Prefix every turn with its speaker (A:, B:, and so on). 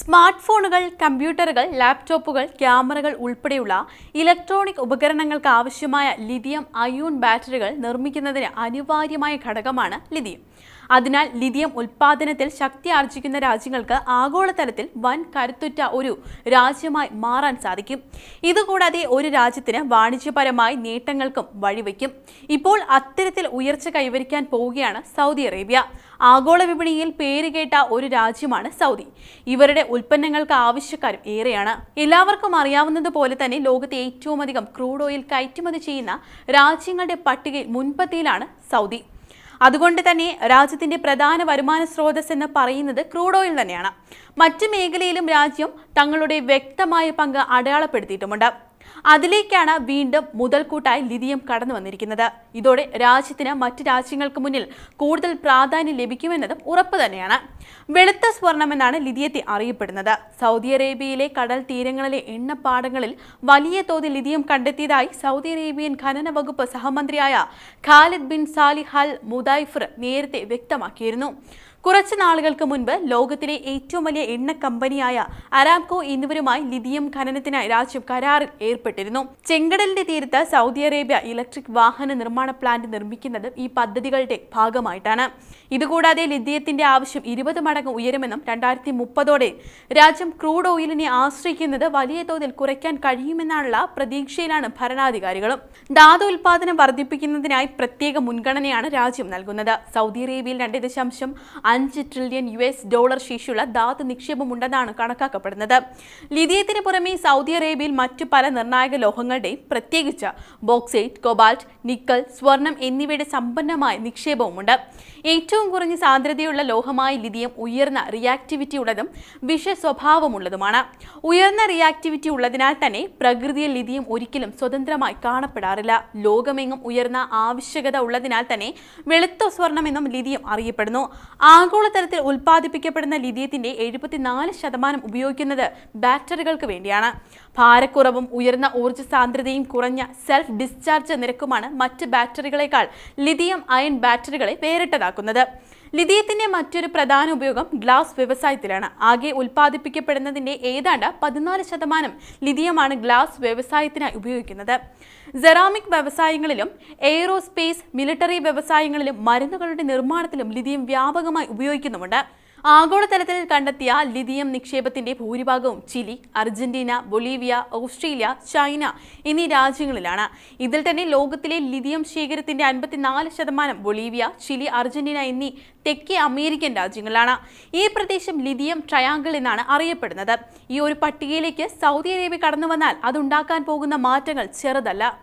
A: Smart ഫോണുകൾ കമ്പ്യൂട്ടറുകൾ ലാപ്ടോപ്പുകൾ ക്യാമറകൾ ഉൾപ്പെടെയുള്ള ഇലക്ട്രോണിക് ഉപകരണങ്ങൾക്ക് ആവശ്യമായ ലിഥിയം അയോൺ ബാറ്ററികൾ നിർമ്മിക്കുന്നതിന് അനിവാര്യമായ ഘടകമാണ് ലിഥിയം. അതിനാൽ ലിഥിയം ഉൽപ്പാദനത്തിൽ ശക്തി ആർജിക്കുന്ന രാജ്യങ്ങൾക്ക് ആഗോളതലത്തിൽ വൻ കരുത്തുറ്റ ഒരു രാജ്യമായി മാറാൻ സാധിക്കും. ഇതുകൂടാതെ ഒരു രാജ്യത്തിന് വാണിജ്യപരമായി നേട്ടങ്ങൾക്കും വഴിവെക്കും. ഇപ്പോൾ അത്തരത്തിൽ ഉയർച്ച കൈവരിക്കാൻ പോവുകയാണ് സൗദി അറേബ്യ. ആഗോള വിപണിയിൽ പേരുകേട്ട ഒരു രാജ്യമാണ് സൗദി. ഇവരുടെ ഉൽപ്പന്നങ്ങൾക്ക് ആവശ്യക്കാരും ഏറെയാണ്. എല്ലാവർക്കും അറിയാവുന്നതുപോലെ തന്നെ ലോകത്തെ ഏറ്റവും അധികം ക്രൂഡ് ഓയിൽ കയറ്റുമതി ചെയ്യുന്ന രാജ്യങ്ങളുടെ പട്ടികയിൽ മുൻപത്തിയിലാണ് സൗദി. അതുകൊണ്ട് തന്നെ രാജ്യത്തിന്റെ പ്രധാന വരുമാന സ്രോതസ് എന്ന് പറയുന്നത് ക്രൂഡ് ഓയിൽ തന്നെയാണ്. മറ്റ് മേഖലയിലും രാജ്യം തങ്ങളുടെ വ്യക്തമായ പങ്ക് അടയാളപ്പെടുത്തിയിട്ടുമുണ്ട്. അതിലേക്കാണ് വീണ്ടും മുതൽക്കൂട്ടായി ലിഥിയം കടന്നു വന്നിരിക്കുന്നത്. ഇതോടെ രാജ്യത്തിന് മറ്റ് രാജ്യങ്ങൾക്ക് മുന്നിൽ കൂടുതൽ പ്രാധാന്യം ലഭിക്കുമെന്നതും ഉറപ്പ് തന്നെയാണ്. വെളുത്ത സ്വർണമെന്നാണ് ലിഥിയത്തെ അറിയപ്പെടുന്നത്. സൗദി അറേബ്യയിലെ കടൽ തീരങ്ങളിലെ എണ്ണപ്പാടങ്ങളിൽ വലിയ തോതിൽ ലിഥിയം കണ്ടെത്തിയതായി സൗദി അറേബ്യൻ ഖനന വകുപ്പ് സഹമന്ത്രിയായ ഖാലിദ് ബിൻ സാലിഹ് അൽ നേരത്തെ വ്യക്തമാക്കിയിരുന്നു. കുറച്ച് നാളുകൾക്ക് മുൻപ് ലോകത്തിലെ ഏറ്റവും വലിയ എണ്ണ കമ്പനിയായ അരാംകോ എന്നിവരുമായി ലിഥിയം ഖനനത്തിനായി രാജ്യം കരാറിൽ ഏർപ്പെട്ടിരുന്നു. ചെങ്കടലിന്റെ തീരത്ത് സൗദി അറേബ്യ ഇലക്ട്രിക് വാഹന നിർമ്മാണ പ്ലാന്റ് നിർമ്മിക്കുന്നതും ഈ പദ്ധതികളുടെ ഭാഗമായിട്ടാണ്. ഇതുകൂടാതെ ലിഥിയത്തിന്റെ ആവശ്യം ഇരുപത് മടങ്ങ് ഉയരുമെന്നും രണ്ടായിരത്തി മുപ്പതോടെ രാജ്യം ക്രൂഡ് ഓയിലിനെ ആശ്രയിക്കുന്നത് വലിയ തോതിൽ കുറയ്ക്കാൻ കഴിയുമെന്നാണുള്ള പ്രതീക്ഷയിലാണ് ഭരണാധികാരികളും. ധാതു ഉൽപാദനം വർദ്ധിപ്പിക്കുന്നതിനായി പ്രത്യേക മുൻഗണനയാണ് രാജ്യം നൽകുന്നത്. സൗദി അറേബ്യയിൽ രണ്ട് ദശാംശം അഞ്ച് ട്രില്യൺ യു എസ് ഡോളർ ശേഷിയുള്ള ധാതു നിക്ഷേപമുണ്ടെന്നാണ് കണക്കാക്കപ്പെടുന്നത്. ലിഥിയത്തിന് പുറമെ സൗദി അറേബ്യയിൽ മറ്റു പല നിർണായക ലോഹങ്ങളുടെയും പ്രത്യേകിച്ച് ബോക്സൈറ്റ് കൊബാൾട്ട് നിക്കൽ സ്വർണം എന്നിവയുടെ സമ്പന്നമായ നിക്ഷേപവുമുണ്ട്. ഏറ്റവും കുറഞ്ഞ സാന്ദ്രതയുള്ള ലോഹമായ ലിഥിയം ഉയർന്ന റിയാക്ടിവിറ്റി ഉള്ളതും വിഷ സ്വഭാവമുള്ളതുമാണ്. ഉയർന്ന റിയാക്ടിവിറ്റി ഉള്ളതിനാൽ തന്നെ പ്രകൃതിയിൽ ലിഥിയം ഒരിക്കലും സ്വതന്ത്രമായി കാണപ്പെടാറില്ല. ലോകമെങ്ങും ഉയർന്ന ആവശ്യകത ഉള്ളതിനാൽ തന്നെ വെളുത്ത സ്വർണമെന്നും ലിഥിയം അറിയപ്പെടുന്നു. ആഗോളതലത്തിൽ ഉൽപ്പാദിപ്പിക്കപ്പെടുന്ന ലിഥിയത്തിന്റെ എഴുപത്തിനാല് ശതമാനം ഉപയോഗിക്കുന്നത് ബാറ്ററികൾക്ക് വേണ്ടിയാണ്. ഭാരക്കുറവും ഉയർന്ന ഊർജ സാന്ദ്രതയും കുറഞ്ഞ സെൽഫ് ഡിസ്ചാർജ് നിരക്കുമാണ് മറ്റ് ബാറ്ററികളെക്കാൾ ലിഥിയം അയൺ ബാറ്ററികളെ വേറിട്ടതാക്കുന്നത്. ലിഥിയത്തിന്റെ മറ്റൊരു പ്രധാന ഉപയോഗം ഗ്ലാസ് വ്യവസായത്തിലാണ്. ആകെ ഉൽപ്പാദിപ്പിക്കപ്പെടുന്നതിന്റെ ഏതാണ്ട് പതിനാല് ശതമാനം ലിഥിയമാണ് ഗ്ലാസ് വ്യവസായത്തിനായി ഉപയോഗിക്കുന്നത്. സെറാമിക് വ്യവസായങ്ങളിലും എയ്റോസ്പേസ് മിലിറ്ററി വ്യവസായങ്ങളിലും മരുന്നുകളുടെ നിർമ്മാണത്തിലും ലിഥിയം വ്യാപകമായി ഉപയോഗിക്കുന്നുമുണ്ട്. ആഗോളതലത്തിൽ കണ്ടെത്തിയ ലിഥിയം നിക്ഷേപത്തിന്റെ ഭൂരിഭാഗവും Chile Argentina Bolivia Australia China എന്നീ രാജ്യങ്ങളിലാണ്. ഇതിൽ തന്നെ ലോകത്തിലെ ലിഥിയം ശേഖരത്തിന്റെ അൻപത്തിനാല് ശതമാനം ബൊളീവിയ ചിലി അർജന്റീന എന്നീ തെക്കേ അമേരിക്കൻ രാജ്യങ്ങളാണ് ഈ പ്രദേശം ലിഥിയം ട്രയാങ്കിൾ എന്നാണ് അറിയപ്പെടുന്നത്. ഈ ഒരു പട്ടികയിലേക്ക് സൗദി അറേബ്യ കടന്നു വന്നാൽ അതുണ്ടാക്കാൻ പോകുന്ന മാറ്റങ്ങൾ ചെറുതല്ല.